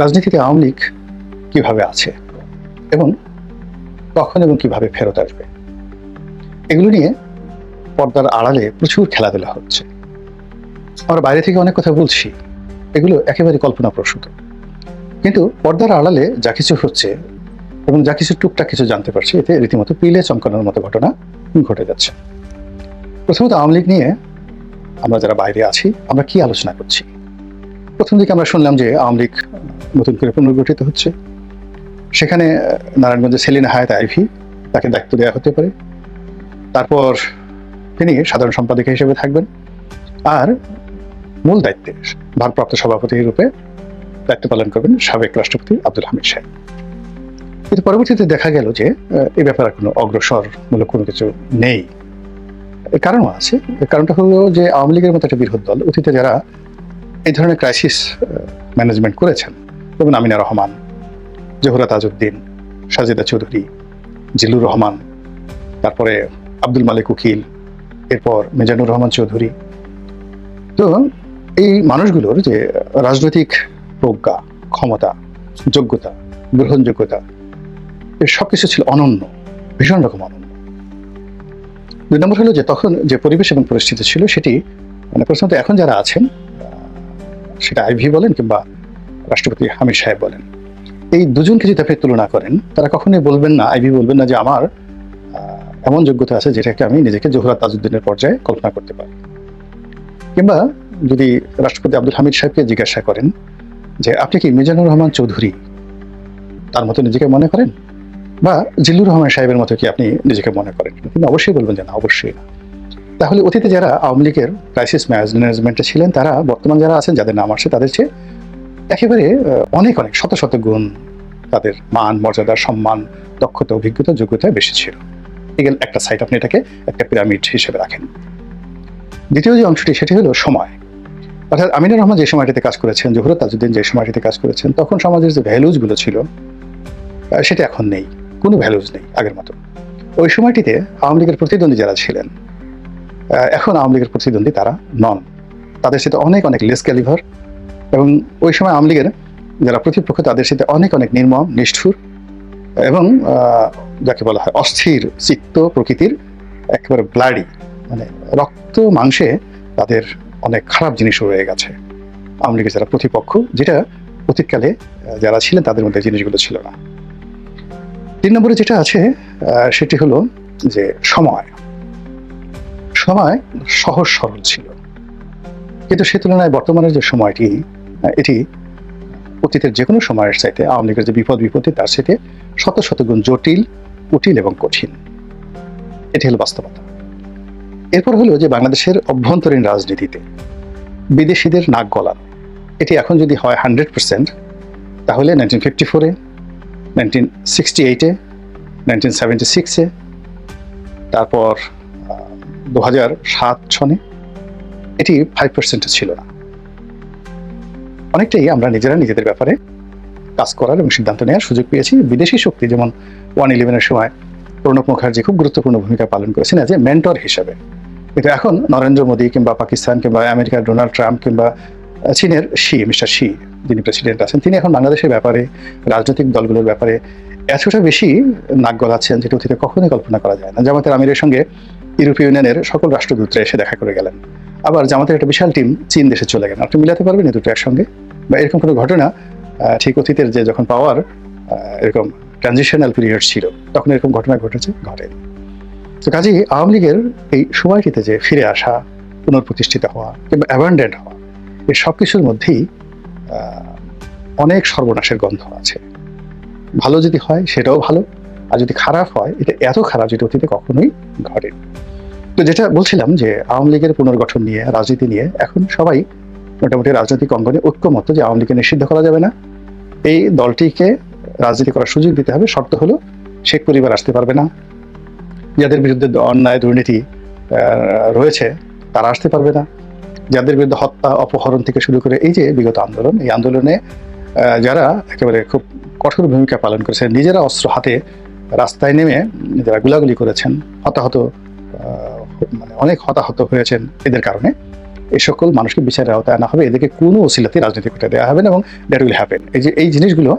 রাজনীতিতে আওয়ামী লীগ কীভাবে আছে এবং কখন এবং কীভাবে ফেরত আসবে? এগুলো নিয়ে পর্দার আড়ালে প্রচুর খেলাধুলা হচ্ছে। আমরা বাইরে থেকে অনেক কথা বলছি, এগুলো একেবারে কল্পনা প্রসূত কিন্তু পর্দার আড়ালে যা কিছু হচ্ছে এবং যা কিছু টুকটাক কিছু জানতে পারছি, এতে রীতিমতো পিলে চমকানোর মতো ঘটনা ঘটে যাচ্ছে। প্রথমত আওয়ামী লীগ নিয়ে আমরা যারা বাইরে আছি, আমরা কি আলোচনা করছি? প্রথম দিকে আমরা শুনলাম যে আওয়ামী লীগ নতুন করে পুনর্গঠিত হচ্ছে। সেখানে আহ, নারায়ণগঞ্জে সেলিনা হায়াত আইভি তাকে দায়িত্ব দেওয়া হতে পারে। তারপর তিনি সাধারণ সম্পাদক হিসেবে থাকবেন। আর মূল দায়িত্বে ভারপ্রাপ্ত সভাপতি রূপে দায়িত্ব পালন করবেন সাবেক রাষ্ট্রপতি আব্দুল হামিদ সাহেব। কিন্তু পরবর্তীতে দেখা গেল যে এই ব্যাপারে কোনো অগ্রসরমূলক কোনো কিছু নেই। কারণও আছে। কারণটা হলো যে আওয়ামী লীগের মতো একটা বৃহৎ দল অতীতে যারা এই ধরনের ক্রাইসিস ম্যানেজমেন্ট করেছেন যেমন আমিনা রহমান জহুরা তাজউদ্দিন সাজেদা চৌধুরী, জিল্লুর রহমান, তারপরে আব্দুল মালিক উকিল, এরপর মিজানুর রহমান চৌধুরী। তো এই মানুষগুলোর যে রাজনৈতিক প্রজ্ঞা, ক্ষমতা, যোগ্যতা, গ্রহণযোগ্যতা সব কিছু ছিল অনন্য, ভীষণ রকম অনন্য। দুই নম্বর হলো যে তখন যে পরিবেশ এবং পরিস্থিতি ছিল সেটি মানে প্রথমত এখন যারা আছেন সেটা আইভি বলেন কিংবা রাষ্ট্রপতি হামিদ সাহেব বলেন, এই দুজনকে যদি আপনি তুলনা করেন, তারা কখনোই বলবেন না আইভি বলবেন না যে আমার এমন যোগ্যতা আছে যেটাকে আমি নিজেকে জহুরা তাজউদ্দিনের পর্যায়ে কল্পনা করতে পারি। কিংবা যদি রাষ্ট্রপতি আব্দুল হামিদ সাহেবকে জিজ্ঞাসা করেন যে, আপনি কি মিজানুর রহমান চৌধুরী? তার মতো নিজেকে মনে করেন? বা জিল্লুর রহমান সাহেবের মতো কি আপনি নিজেকে মনে করেন? তিনি অবশ্যই বলবেন যে না, অবশ্যই না। তাহলে অতীতে যারা আওয়ামী লীগের ক্রাইসিস ম্যানেজমেন্টে ছিলেন, তারা বর্তমান যারা আছেন, যাদের নাম আসছে, তাদের চেয়ে একেবারে অনেক অনেক, শত শত গুণ তাদের মান, মর্যাদা, সম্মান, দক্ষতা, অভিজ্ঞতা, যোগ্যতা বেশি ছিল। এগুলো একটা সাইড আপনি এটাকে একটা পিরামিড হিসেবে রাখেন। দ্বিতীয় যে অংশটি, সেটি হলো সময়। অর্থাৎ আমিনুর রহমান যে সময়টিতে কাজ করেছেন, জহুরত তাজুদ্দিন যে সময়টিতে কাজ করেছেন, তখন সমাজের যে ভ্যালুজগুলো ছিল সেটা এখন নেই। কোনো ভ্যালুজ নেই আগের মতো। ওই সময়টিতে আওয়ামী লীগের প্রতিদ্বন্দ্বী যারা ছিলেন এখন আওয়ামী লীগের প্রতিদ্বন্দ্বী তারা নন। তাদের সাথে অনেক অনেক লেস ক্যালিভার এবং ওই সময় আওয়ামী লীগের যারা প্রতিপক্ষ, তাদের সাথে অনেক অনেক নির্মম, নিষ্ঠুর এবং যাকে বলা হয় অস্থির চিত্ত প্রকৃতির একেবারে ব্লাডি মানে রক্ত মাংসে তাদের অনেক খারাপ জিনিস রয়ে গেছে। আওয়ামী লীগের যারা প্রতিপক্ষ, যেটা অতীতকালে যারা ছিলেন তাদের মধ্যে জিনিসগুলো ছিল না। তিন নম্বরে যেটা আছে সেটি হলো যে সময়। সময় সহজ সরল ছিল। কিন্তু সে তুলনায় বর্তমানের যে সময়টি এটি অতীতের যে কোনো সময়ের চাইতে আওয়ামী লীগের যে বিপদ বিপত্তি, তার সাথে শত শত গুণ জটিল কুটিল এবং কঠিন। এটি হলো বাস্তবতা। এরপর হলো যে বাংলাদেশের অভ্যন্তরীণ রাজনীতিতে বিদেশিদের নাক গলানো এটি এখন যদি হয় হান্ড্রেড পার্সেন্ট, তাহলে নাইনটিন ফিফটি ফোরে, নাইনটিন সিক্সটি এইটে, নাইনটিন সেভেন্টি সিক্সে, তারপর দু হাজার সাত সনে এটি ফাইভ পার্সেন্ট ছিল না। অনেকটাই আমরা নিজেরা নিজেদের ব্যাপারে কাজ করার এবং সিদ্ধান্ত নেওয়ার সুযোগ পেয়েছি। বিদেশি শক্তি যেমন ওয়ান ইলেভেনের সময় প্রণব মুখার্জি খুব গুরুত্বপূর্ণ ভূমিকা পালন করেছেন অ্যাজ এ মেন্টর হিসেবে। কিন্তু এখন নরেন্দ্র মোদী কিংবা পাকিস্তান কিংবা আমেরিকার ডোনাল্ড ট্রাম্প কিংবা চীনের শি, মিস্টার শি যিনি প্রেসিডেন্ট আছেন, তিনি এখন বাংলাদেশের ব্যাপারে, রাজনৈতিক দলগুলোর ব্যাপারে এতটা বেশি নাক গলাচ্ছেন যেটা অতীতে কখনোই কল্পনা করা যায় না। জামাতের আমিরের সঙ্গে ইউরোপীয় ইউনিয়নের সকল রাষ্ট্রদূতরা এসে দেখা করে গেলেন। আবার জামাতের একটা বিশাল টিম চীন দেশে চলে গেলেন। আপনি মিলাতে পারবেন এই দুটো একসঙ্গে। বা এরকম কোনো ঘটনা ঠিক অতীতের যে যখন পাওয়ার এরকম ট্রানজিশনাল পিরিয়ড ছিল, তখন এরকম ঘটনা ঘটেছে, ঘটে। তো কাজেই আওয়ামী লীগের এই সময়টিতে যে ফিরে আসা, পুনঃপ্রতিষ্ঠিত হওয়া কিংবা অ্যাবান্ডেন্ট হওয়া এই সব কিছুর মধ্যেই অনেক সর্বনাশের গন্ধ আছে। ভালো যদি হয়, সেটাও ভালো। আর যদি খারাপ হয়, এটা এত খারাপ যেটা অতীতে কখনোই ঘটে তো যেটা বলছিলাম যে আওয়ামী লীগের পুনর্গঠন নিয়ে, রাজনীতি নিয়ে, এখন সবাই মোটামুটি রাজনৈতিক অঙ্গনে ঐক্যমত যে আওয়ামী লীগকে নিষিদ্ধ করা যাবে না। এই দলটিকে রাজনীতি করার সুযোগ দিতে হবে। শর্ত হলো শেখ পরিবার আসতে পারবে না। যাদের বিরুদ্ধে অন্যায় দুর্নীতি রয়েছে, তারা আসতে পারবে না। যাদের বিরুদ্ধে হত্যা, অপহরণ থেকে শুরু করে এই যে বিগত আন্দোলন, এই আন্দোলনে যারা একেবারে খুব কঠোর ভূমিকা পালন করেছেন, নিজেরা অস্ত্র হাতে রাস্তায় নেমে যারা গুলাগুলি করেছেন, হতাহত মানে অনেক হতাহত হয়েছেন এদের কারণে। এই সকল মানুষকে বিচারের আওতায় আনা হবে। এদেরকে কোনো ওসিলাতে রাজনীতি করতে দেওয়া হবে না এবং দ্যাট উইল হ্যাপেন এই যে, এই জিনিসগুলো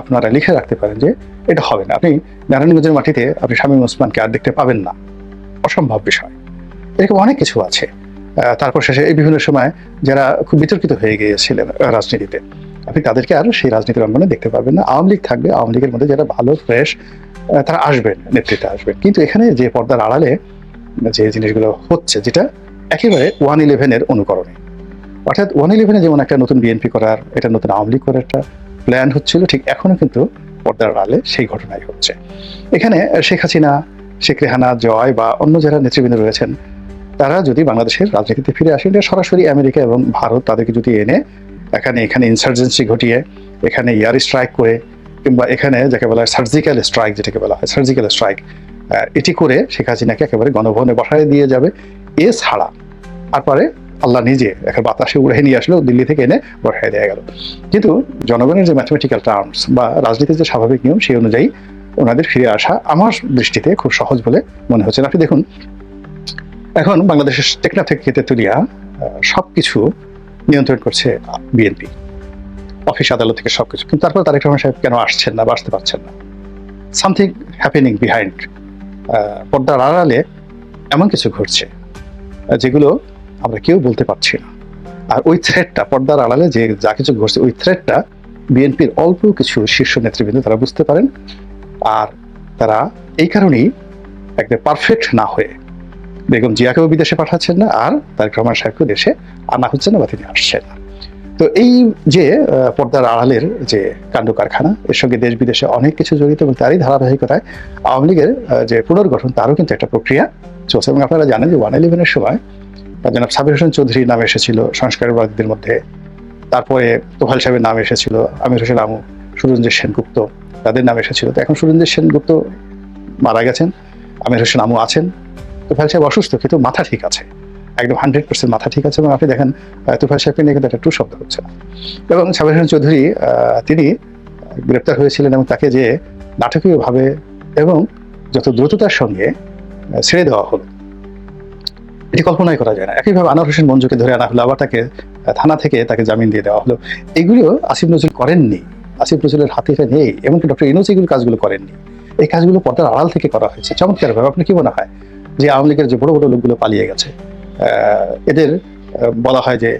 আপনারা লিখে রাখতে পারেন যে এটা হবে না। আপনি নারায়ণগঞ্জের মাটিতে আপনি শামীম ওসমানকে আর দেখতে পাবেন না। অসম্ভব বিষয়। এরকম অনেক কিছু আছে। তারপর শেষে এই বিভিন্ন সময় যারা খুব বিতর্কিত হয়ে গিয়েছিলেন রাজনীতিতে, আপনি তাদেরকে আর সেই রাজনীতির অঙ্গনে দেখতে পাবেন না। আওয়ামী লীগ থাকবে, আওয়ামী লীগের মধ্যে যারা ভালো ফ্রেশ তারা আসবেন, নেতৃত্বে আসবেন। কিন্তু এখানে যে পর্দার আড়ালে যে জিনিসগুলো হচ্ছে, যেটা একেবারে ওয়ান ইলেভেনের অনুকরণে। অর্থাৎ ওয়ান ইলেভেনে যেমন একটা নতুন বিএনপি করার, এটা নতুন আওয়ামী লীগ করার একটা প্ল্যান হচ্ছিল, ঠিক এখনও কিন্তু পর্দার আড়ালে সেই ঘটনাই হচ্ছে। এখানে শেখ হাসিনা, শেখ রেহানা, জয় বা অন্য যারা নেতৃবৃন্দ রয়েছেন, তারা যদি বাংলাদেশের রাজনীতিতে ফিরে আসেন সরাসরি আমেরিকা এবং ভারত তাদেরকে যদি এনে, এখানে এখানে ইনসার্জেন্সি ঘটিয়ে, এখানে ইয়ার স্ট্রাইক করে, কিংবা এখানে যাকে বলা হয় সার্জিক্যাল স্ট্রাইক যেটাকে বলা হয় সার্জিক্যাল স্ট্রাইক এটি করে শেখ হাসিনাকে একেবারে গণভবনে বসায় দিয়ে যাবে। এছাড়া তারপরে আল্লাহ নিজে একটা বাতাসে উড়ে নিয়ে আসলো, দিল্লি থেকে এনে বসায় দেওয়া গেল। কিন্তু জনগণের যে ম্যাথমেটিক্যাল টার্মস বা রাজনীতির যে স্বাভাবিক নিয়ম সেই অনুযায়ী ওনাদের ফিরে আসা আমার দৃষ্টিতে খুব সহজ বলে মনে হচ্ছে আপনি দেখুন, এখন বাংলাদেশের টেকনা থেকে তেতুলিয়া সব কিছু নিয়ন্ত্রণ করছে বিএনপি। অফিস আদালত থেকে সবকিছু। কিন্তু তারপর তারেক রহমান সাহেব কেন আসছেন না বা আসতে পারছেন না? সামথিং হ্যাপেনিং বিহাইন্ড পর্দার আড়ালে এমন কিছু ঘটছে যেগুলো আমরা কেউ বলতে পারছি না। আর ওই থ্রেডটা পর্দার আড়ালে যে যা কিছু ঘটছে, ওই থ্রেডটা বিএনপির অল্প কিছু শীর্ষ নেতৃবৃন্দ তারা বুঝতে পারেন। আর তারা এই কারণেই একদম পারফেক্ট না হয়ে বেগম জিয়াকেও বিদেশে পাঠাচ্ছেন না, আর তার রহমান সাহেবকেও দেশে আনা হচ্ছে না বা তিনি আসছেন না। তো এই যে পর্দার আড়ালের যে কাণ্ড কারখানা, এর সঙ্গে দেশ বিদেশে অনেক কিছু জড়িত এবং তারই ধারাবাহিকতায় আওয়ামী লীগের যে পুনর্গঠন, তারও কিন্তু একটা প্রক্রিয়া চলছে। এবং আপনারা জানেন যে ওয়ান ইলেভেনের সময় জনাব সাবির হোসেন চৌধুরীর নাম এসেছিল সংস্কারবাদীদের মধ্যে। তারপরে তোফাল সাহেবের নাম এসেছিল, আমির হোসেন আমু সুরঞ্জিত সেনগুপ্ত তাদের নাম এসেছিল। তো এখন সুরঞ্জিত সেনগুপ্ত মারা গেছেন, আমির হোসেন আমু আছেন। তোফাল সাহেব অসুস্থ, কিন্তু মাথা ঠিক আছে। একদম হান্ড্রেড পার্সেন্ট মাথা ঠিক আছে এবং আপনি দেখেন তুফাল সাহেবকে নিয়ে কিন্তু একটা টু শব্দ হচ্ছে। এবং সাবির চৌধুরী তিনি গ্রেপ্তার হয়েছিলেন এবং তাকে যে নাটকীয়ভাবে এবং যত দ্রুততার সঙ্গে ছেড়ে দেওয়া হলো, এটি কল্পনাই করা যায় না। একইভাবে আনোয়ার হোসেন মঞ্জুকে ধরে আনা হলো, আবার তাকে থানা থেকে তাকে জামিন দিয়ে দেওয়া হলো। এগুলিও আসিফ নজরুল করেননি। আসিফ নজরুলের হাতে নেই, এমনকি ডক্টর ইনোজ এগুলো কাজগুলো করেননি। এই কাজগুলো পর্দার আড়াল থেকে করা হয়েছে। চমৎকারভাবে, আপনার কি মনে হয় যে আওয়ামী লীগের যে বড় বড় লোকগুলো পালিয়ে গেছে এদের বলা হয় যে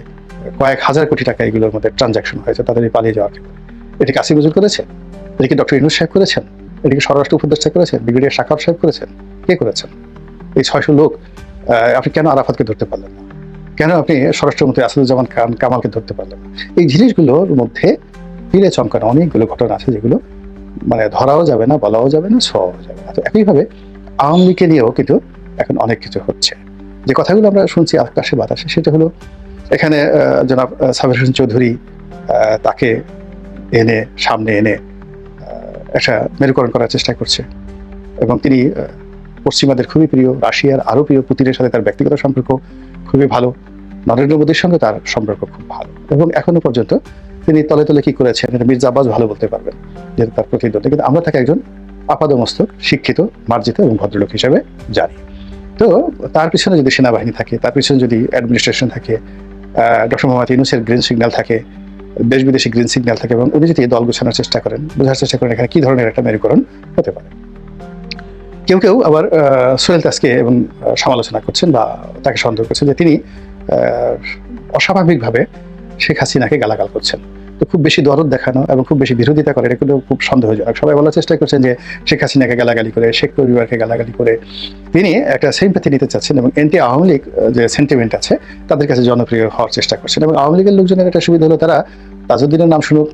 কয়েক হাজার কোটি টাকা এগুলোর মধ্যে ট্রানজাকশন হয়েছে, তাদের এই পালিয়ে যাওয়ার ক্ষেত্রে। এটি কাসিম নজরুল করেছে এটি কি ডক্টর ইনুস সাহেব করেছেন? এটি কি স্বরাষ্ট্র উপদেষ্টা করেছেন? ব্রিগেডিয়ার শাখাব সাহেব করেছেন? কে করেছেন? এই ছয়শো লোক আপনি কেন আরাফাতকে ধরতে পারলেন না? কেন আপনি স্বরাষ্ট্রমন্ত্রী আসাদুজ্জামান খান কামালকে ধরতে পারলেন এই জিনিসগুলোর মধ্যে ফিরে চমকানো অনেকগুলো ঘটনা আছে যেগুলো মানে ধরাও যাবে না, বলাও যাবে না, ছোঁয়াও যাবে না। তো একইভাবে আওয়ামী লীগকে নিয়েও কিন্তু এখন অনেক কিছু হচ্ছে। যে কথাগুলো আমরা শুনছি আকাশে বাতাসে, সেটা হলো এখানে জনাব সাবির হোসেন চৌধুরী তাকে এনে, সামনে এনে একটা মেরুকরণ করার চেষ্টা করছে। এবং তিনি পশ্চিমাদের খুবই প্রিয়, রাশিয়ার আরও প্রিয় পুতিনের সাথে তার ব্যক্তিগত সম্পর্ক খুবই ভালো, নরেন্দ্র মোদীর সঙ্গে তার সম্পর্ক খুব ভালো। এবং এখনও পর্যন্ত তিনি তলে তলে কি করেছেন, এটা মির্জা আব্বাস ভালো বলতে পারবেন যেহেতু তার প্রতিদ্বন্দ্বী। কিন্তু আমরা তাকে একজন আপাদমস্তক, শিক্ষিত, মার্জিত এবং ভদ্রলোক হিসেবে জানি। তো তার পিছনে যদি সেনাবাহিনী থাকে, তার পিছনে যদি অ্যাডমিনিস্ট্রেশন থাকে ডক্টর মোহাম্মদ ইউনুসের গ্রিন সিগন্যাল থাকে, দেশ বিদেশি গ্রিন সিগন্যাল থাকে এবং উনি যদি দল গোছানোর চেষ্টা করেন, বোঝার চেষ্টা করেন এখানে কী ধরনের একটা মেরুকরণ হতে পারে। কেউ কেউ আবার সোহেল দাসকে এবং সমালোচনা করছেন বা তাকে সন্দেহ করছেন যে তিনি অস্বাভাবিকভাবে শেখ হাসিনাকে গালাগাল করছেন। তো খুব বেশি দরদ দেখানো এবং খুব বেশি বিরোধিতা করে এগুলো খুব সন্দেহজনক। সবাই বলার চেষ্টা করছেন যে শেখ হাসিনাকে গালাগালি করে, শেখ পরিবারকে গালাগালি করে। তিনি একটা সিম্পাথি নিতে চাচ্ছেন এবং এনটি আওয়ামী লীগ যে সেন্টিমেন্ট আছে, তাদের কাছে জনপ্রিয় হওয়ার চেষ্টা করছেন এবং আওয়ামী লীগের লোকজনের একটা সুবিধা হলো তারা তাজউদ্দিনের নাম শুনুক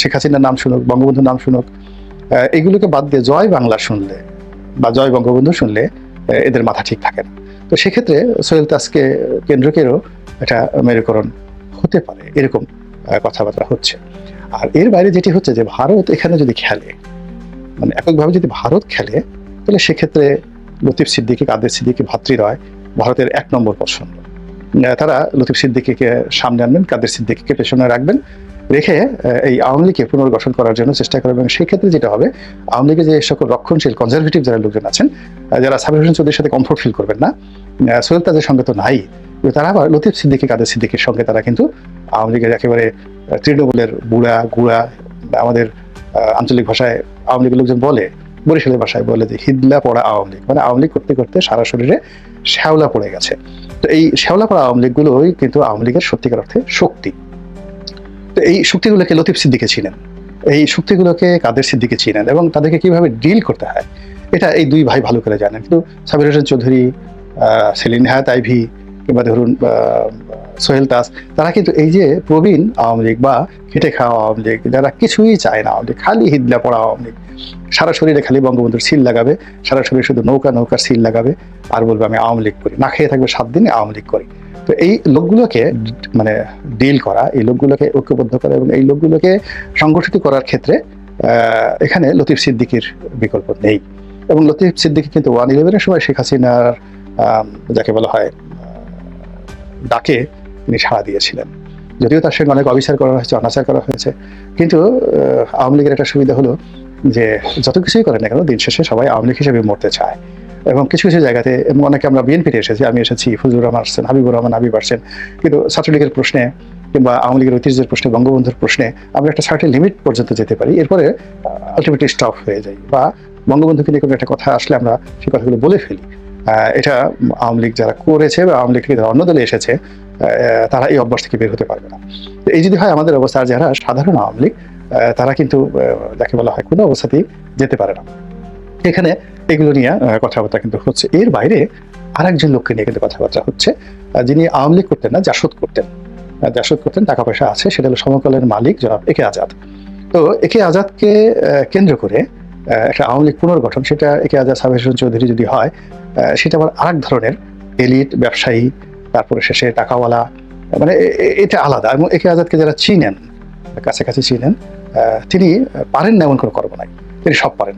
শেখ হাসিনার নাম শুনুক, বঙ্গবন্ধুর নাম শুনুক এগুলোকে বাদ দিয়ে জয় বাংলা শুনলে বা জয় বঙ্গবন্ধু শুনলে এদের মাথা ঠিক থাকে না। তো সেক্ষেত্রে সোহেল তাসকে কেন্দ্রকেরও একটা মেরুকরণ হতে পারে, এরকম কথাবার্তা হচ্ছে। আর এর বাইরে যেটি হচ্ছে যে ভারত এখানে যদি খেলে মানে এককভাবে যদি ভারত খেলে, তাহলে সেক্ষেত্রে লতিফ সিদ্দিকি, কাদের সিদ্দিকি ভাতৃদ্বয় ভারতের এক নম্বর পছন্দ। তারা লতিফ সিদ্দিকিকে সামনে আনবেন, কাদের সিদ্দিকিকে পেছনে রাখবেন, রেখে এই আওয়ামী লীগকে পুনর্গঠন করার জন্য চেষ্টা করবেন। এবং সেই ক্ষেত্রে যেটা হবে, আওয়ামী লীগের যে সকল রক্ষণশীল কনজারভেটিভ যারা লোকজন আছেন যারা সাবির হোসেন চৌধুরীর সাথে কমফোর্ট ফিল করবেন না সোহেল তাজের সঙ্গে তো নাই তারা আবার লতিফ সিদ্দিকী, কাদের সিদ্দিকের সঙ্গে তারা কিন্তু আওয়ামী লীগের একেবারে তৃণমূলের বুড়া, গুড়া, আমাদের আঞ্চলিক ভাষায় আওয়ামী লীগের লোকজন বলে, বরিশালের ভাষায় বলে যে হিদলা পড়া আওয়ামী লীগ। মানে আওয়ামী লীগ করতে করতে সারা শরীরে শ্যাওলা পড়ে গেছে। তো এই শ্যাওলা পড়া আওয়ামী লীগগুলোই কিন্তু আওয়ামী লীগের সত্যিকার অর্থে শক্তি। তো এই শক্তিগুলোকে লতিফ সিদ্দিকে ছিলেন। এই শক্তিগুলোকে কাদের সিদ্দিকে ছিলেন এবং তাদেরকে কীভাবে ডিল করতে হয়, এটা এই দুই ভাই ভালো করে জানেন। কিন্তু সাবির হোসেন চৌধুরী সেলিন হায়াত আইভি কিংবা ধরুন সোহেল তাস তারা কিন্তু এই যে প্রবীণ আওয়ামী লীগ বা খেটে খাওয়া আওয়ামী লীগ, যারা কিছুই চায় না আওয়ামী খালি হিদলা পড়া আওয়ামী লীগ, সারা শরীরে খালি বঙ্গবন্ধুর সিল লাগাবে, সারা শরীরে শুধু নৌকা নৌকার সিল লাগাবে, আর বলবে আমি আওয়ামী লীগ করি, না খেয়ে থাকবে সাত দিনে আওয়ামী লীগ করি। তো এই লোকগুলোকে মানে ডিল করা, এই লোকগুলোকে ঐক্যবদ্ধ করা এবং এই লোকগুলোকে সংগঠিত করার ক্ষেত্রে এখানে লতিফ সিদ্দিকির বিকল্প নেই। এবং লতিফ সিদ্দিকি কিন্তু ওয়ান ইলেভেনের সময় শেখ হাসিনার যাকে বলা হয় ডাকে তিনি সাড়া দিয়েছিলেন। যদিও তার সঙ্গে অনেক অবিচার করা হয়েছে, অনাচার করা হয়েছে। কিন্তু আওয়ামী লীগের একটা সুবিধা হলো যে, যত কিছুই করেন না কেন, দিন শেষে সবাই আওয়ামী লীগ হিসেবে মরতে চায়। এবং কিছু কিছু জায়গাতে অনেকে আমরা বিএনপিতে এসেছি, আমি এসেছি ফজলুর রহমান আসছেন হাবিবুর রহমান, হাবিব আসছেন। কিন্তু ছাত্রলীগের প্রশ্নে কিংবা আওয়ামী লীগের ঐতিহ্যের প্রশ্নে, বঙ্গবন্ধুর প্রশ্নে, আমরা একটা সার্টেন লিমিট পর্যন্ত যেতে পারি। এরপরে আলটিমেটলি স্টপ হয়ে যাই বা বঙ্গবন্ধুকে নিয়ে কোনো একটা কথা আসলে আমরা সেই কথাগুলো বলে ফেলি। এটা আওয়ামী লীগ যারা করেছে বা আওয়ামী লীগ থেকে যারা অন্য দলে এসেছে তারা এই অভ্যাস থেকে বের হতে পারবে না। এই যদি হয় আমাদের অবস্থা যারা সাধারণ আওয়ামী লীগ তারা কিন্তু যাকে বলা হয় কোনো অবস্থাতেই যেতে পারে না। এখানে এগুলো নিয়ে কথাবার্তা কিন্তু হচ্ছে। এর বাইরে আরেকজন লোককে নিয়ে কিন্তু কথাবার্তা হচ্ছে যিনি আওয়ামী লীগ করতেন না, জাসদ করতেন। জাসদ করতেন টাকা পয়সা আছে, সেটা হলো সমকালের মালিক জনাব একে আজাদ। তো একে আজাদকে কেন্দ্র করে একটা আওয়ামী লীগ পুনর্গঠন, সেটা একে আজাদ সাবের চৌধুরী যদি হয় সেটা আবার আরেক ধরনের এলিট ব্যবসায়ী, তারপরে শেষে টাকাওয়ালা মানে এটা আলাদা। এবং একে আজাদকে যারা চিনেন, কাছাকাছি চিনেন তিনি পারেন না এমন কোনো কর্ম নাই। তিনি সব পারেন।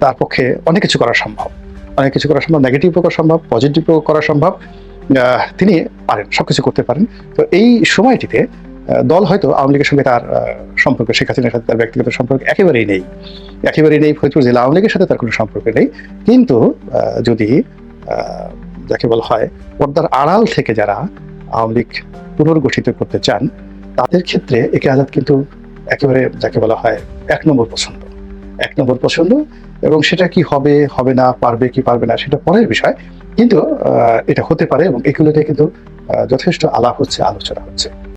তার পক্ষে অনেক কিছু করা সম্ভব। অনেক কিছু করা সম্ভব নেগেটিভ করা সম্ভব পজিটিভ করা সম্ভব। তিনি পারেন, সব কিছু করতে পারেন। তো এই সময়টিতে দল হয়তো আওয়ামী লীগের সঙ্গে তার সম্পর্ক, শেখ হাসিনার সাথে তার ব্যক্তিগত সম্পর্ক একেবারেই নেই। একেবারেই নেই, ফরিদপুর জেলা আওয়ামী লীগের সাথে তার কোনো সম্পর্ক নেই। কিন্তু যদি যাকে বলা হয় পর্দার আড়াল থেকে যারা আওয়ামী লীগ পুনর্গঠিত করতে চান, তাদের ক্ষেত্রে একে আজাদ কিন্তু একেবারে যাকে বলা হয় এক নম্বর পছন্দ। এক নম্বর পছন্দ এবং সেটা কি হবে হবে না, পারবে কি পারবে না, সেটা পরের বিষয়। কিন্তু এটা হতে পারে এবং এগুলোতে কিন্তু যথেষ্ট আলাপ হচ্ছে, আলোচনা হচ্ছে।